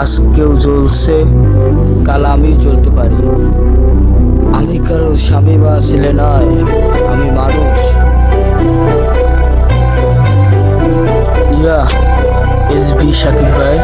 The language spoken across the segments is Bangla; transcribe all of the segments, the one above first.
আজ কেউ জ্বলছে, কাল আমি চলতে পারি। আমি কারও স্বামী বা ছেলে নয়, আমি মানুষ। ইয়া, এস বি সাকিব ভাই।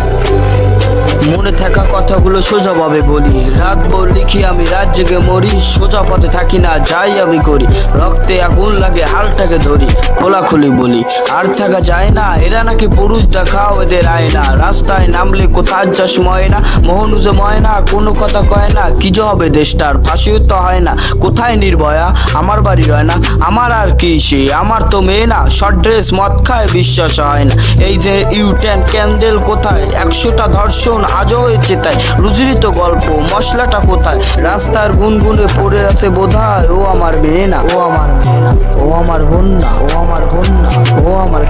মনে থাকা কথাগুলো সোজাভাবে বলি। রাত ভোর লিখি আমি, রাত জেগে মরি। সোজা পথে থাকি না, যাই আমি করি। রক্তে আগুন লাগে, হালটাকে ধরি। খোলাখুলি বলি, আর থাকা যায় না। এরা নাকি পুরুষ, দেখাও এদের আয় না রাস্তায় নামলে কোথায় যাস ময়না? মোহনুজে ময়না, কোনো কথা কয় না। কি যে হবে দেশটার? ফাঁসিও তো হয় না। কোথায় নির্ভয়া? আমার বাড়ি রয় না। আমার আর কি সে? আমার তো মেয়ে না। শর্ট ড্রেস, মদ খায়, বিশ্বাস হয় না। এই যে ইউটেন ক্যান্ডেল কোথায়? একশোটা ধর্ষণ আজও হয়েছে তাই। রুজিরিত গল্প, মশলাটা কোথায়? রাস্তার গুনগুনে পড়ে আছে বোধহয়। ও আমার মেয়ে না, ও আমার মেয়ে না, ও আমার বোন না, ও আমার বোন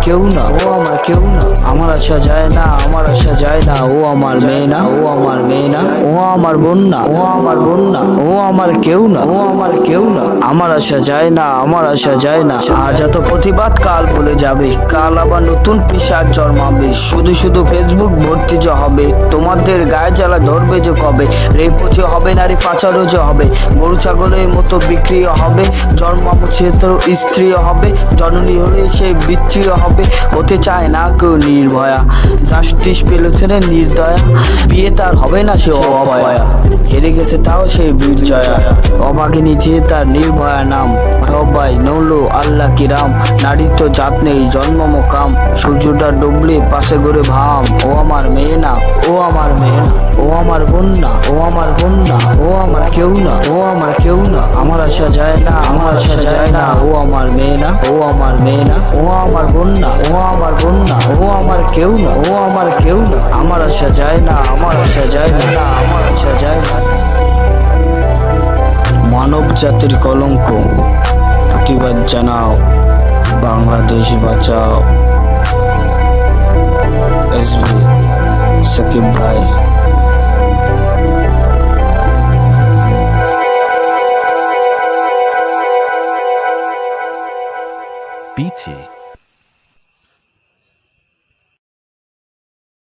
কেউ না, ও আমার কেউ না। আমার আশা যায় না, আমার আশা যায় না। ও আমার মেয়ে না, ও আমার মেয়ে না। ও আমার বোন না, ও আমার বোন না। ও আমার কেউ না, ও আমার কেউ না। আমার আশা যায় না, আমার আশা যায় না। আজ এত প্রতিবাদ, কাল বলে যাবে। কাল আবার নতুন পিসার জন্মাবে। শুধু শুধু ফেসবুক ভর্তি যে হবে, তোমাদের গায়ে জ্বালা ধরবে যে কবে? রেপো যে হবে, নারী পাচারও যে হবে? গরু ছাগলের মতো বিক্রিও হবে জন্মামুছে তোর স্ত্রীও হবে, জননী হলে সে বিচ্ছিও হবে। হতে চায় না কেউ নির্ভয়া। জাস্টিস পেলেছে রে নির্দয়া। বিয়ে তার হবে না সে অভয়া হেরে গেছে তাও সে বিজয়া। অবাগিনী যে তার নির্ভয়া নাম। সবাই নৌলো আল্লাহ কিরাম। নারীর তো জাত নেই, জন্ম মোকাম। সূর্যটা ডুবলে পাশে করে ভাম। ও আমার মেয়ে না, ও আমার মেয়ে না। ও আমার বোন না, ও আমার বোন না। ও আমার কেউ না, ও আমার কেউ না। আমার আশা যায় না, আমার আশা যায় না। ও আমার মেয়ে না, ও আমার মেয়ে না। ও আমার বোন না ও আমার বোন না, ও আমার কেউ না, ও আমার কেউ না, আমার আশা যায় না, আমার আশা যায় না আমার আশা যায় না। মানব জাতির কলঙ্ক, প্রতিবাদ জানাও, বাংলাদেশ বাঁচাও। এসবি সাকিব ভাই। BT